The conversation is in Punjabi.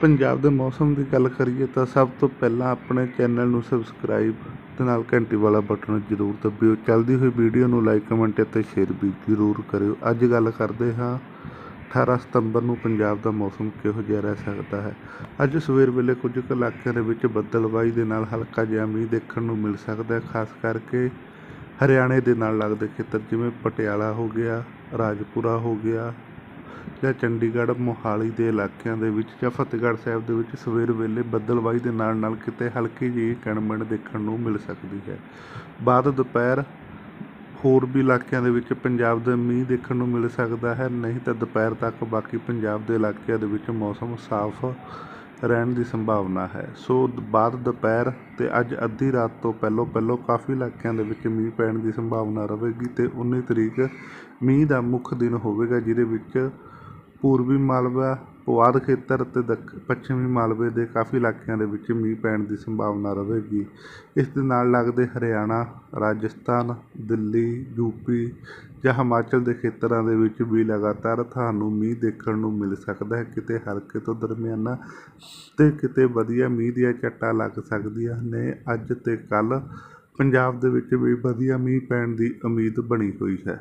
ਪੰਜਾਬ ਦੇ ਮੌਸਮ ਦੀ ਗੱਲ ਕਰੀਏ ਤਾਂ ਸਭ ਤੋਂ ਪਹਿਲਾਂ ਆਪਣੇ ਚੈਨਲ ਨੂੰ ਸਬਸਕ੍ਰਾਈਬ ਤੇ ਨਾਲ ਘੰਟੀ ਵਾਲਾ ਬਟਨ ਜ਼ਰੂਰ ਦਬਿਓ। ਚੱਲਦੀ ਹੋਈ ਵੀਡੀਓ ਨੂੰ ਲਾਈਕ, ਕਮੈਂਟ ਅਤੇ ਸ਼ੇਅਰ ਵੀ ਜ਼ਰੂਰ ਕਰਿਓ। ਅੱਜ ਗੱਲ ਕਰਦੇ ਹਾਂ 18 ਸਤੰਬਰ ਨੂੰ ਪੰਜਾਬ ਦਾ ਮੌਸਮ ਕਿਹੋ ਜਿਹਾ ਰਹਿ ਸਕਦਾ ਹੈ? ਅੱਜ ਸਵੇਰ ਵੇਲੇ ਕੁਝ ਕੁ ਇਲਾਕਿਆਂ ਦੇ ਵਿੱਚ ਬੱਦਲਬਾਈ ਦੇ ਨਾਲ ਹਲਕਾ ਜਿਹਾ ਮੀਂਹ ਦੇਖਣ ਨੂੰ ਮਿਲ ਸਕਦਾ ਹੈ, ਖਾਸ ਕਰਕੇ ਹਰਿਆਣੇ ਦੇ ਨਾਲ ਲੱਗਦੇ ਖੇਤਰ ਜਿਵੇਂ ਪਟਿਆਲਾ ਹੋ ਗਿਆ, ਰਾਜਪੁਰਾ ਹੋ ਗਿਆ ਜਾਂ ਚੰਡੀਗੜ੍ਹ, ਮੋਹਾਲੀ ਦੇ ਇਲਾਕਿਆਂ ਦੇ ਵਿੱਚ ਜਾਂ ਫਤਿਹਗੜ੍ਹ ਸਾਹਿਬ ਦੇ ਵਿੱਚ ਸਵੇਰ ਵੇਲੇ ਬੱਦਲਬਾਈ ਦੇ ਨਾਲ ਨਾਲ ਕਿਤੇ ਹਲਕੀ ਜਿਹੀ ਕਣਮਣ ਦੇਖਣ ਨੂੰ ਮਿਲ ਸਕਦੀ ਹੈ। ਬਾਅਦ ਦੁਪਹਿਰ ਹੋਰ ਵੀ ਇਲਾਕਿਆਂ ਦੇ ਵਿੱਚ ਪੰਜਾਬ ਦੇ ਮੀਂਹ ਦੇਖਣ ਨੂੰ ਮਿਲ ਸਕਦਾ ਹੈ, ਨਹੀਂ ਤਾਂ ਦੁਪਹਿਰ ਤੱਕ ਬਾਕੀ ਪੰਜਾਬ ਦੇ ਇਲਾਕਿਆਂ ਦੇ ਵਿੱਚ ਮੌਸਮ ਸਾਫ਼ ਰਹਿਣ ਦੀ ਸੰਭਾਵਨਾ ਹੈ। ਸੋ ਬਾਅਦ ਦੁਪਹਿਰ ਤੇ ਅੱਜ ਅੱਧੀ ਰਾਤ ਤੋਂ ਪਹਿਲੋਂ ਪਹਿਲੋਂ ਕਾਫੀ ਇਲਾਕਿਆਂ ਦੇ ਵਿੱਚ ਮੀਂਹ ਪੈਣ ਦੀ ਸੰਭਾਵਨਾ ਰਹੇਗੀ ਤੇ 19 ਤਰੀਕ ਮੀਂਹ ਦਾ ਮੁੱਖ ਦਿਨ ਹੋਵੇਗਾ, ਜਿਹਦੇ ਵਿੱਚ ਪੂਰਬੀ ਮਾਲਵਾ, ਪੁਆਧ ਖੇਤਰ ਅਤੇ ਦੱਖ, ਪੱਛਮੀ ਮਾਲਵੇ ਦੇ ਕਾਫੀ ਇਲਾਕਿਆਂ ਦੇ ਵਿੱਚ ਮੀਂਹ ਪੈਣ ਦੀ ਸੰਭਾਵਨਾ ਰਹੇਗੀ। ਇਸ ਦੇ ਨਾਲ ਲੱਗਦੇ ਹਰਿਆਣਾ, ਰਾਜਸਥਾਨ, ਦਿੱਲੀ ਯੂਪੀ ਜਾਂ ਹਿਮਾਚਲ ਦੇ ਖੇਤਰਾਂ ਦੇ ਵਿੱਚ ਵੀ ਲਗਾਤਾਰ ਤੁਹਾਨੂੰ ਮੀਂਹ ਦੇਖਣ ਨੂੰ ਮਿਲ ਸਕਦਾ ਹੈ। ਕਿਤੇ ਹਲਕੇ ਤੋਂ ਦਰਮਿਆਨਾ ਤੇ ਕਿਤੇ ਵਧੀਆ ਮੀਂਹ ਦੀਆਂ ਝੱਟਾਂ ਲੱਗ ਸਕਦੀਆਂ ਨੇ। ਅੱਜ ਤੇ ਕੱਲ੍ਹ ਪੰਜਾਬ ਦੇ ਵਿੱਚ ਵੀ ਵਧੀਆ ਮੀਂਹ ਪੈਣ ਦੀ ਉਮੀਦ ਬਣੀ ਹੋਈ ਹੈ।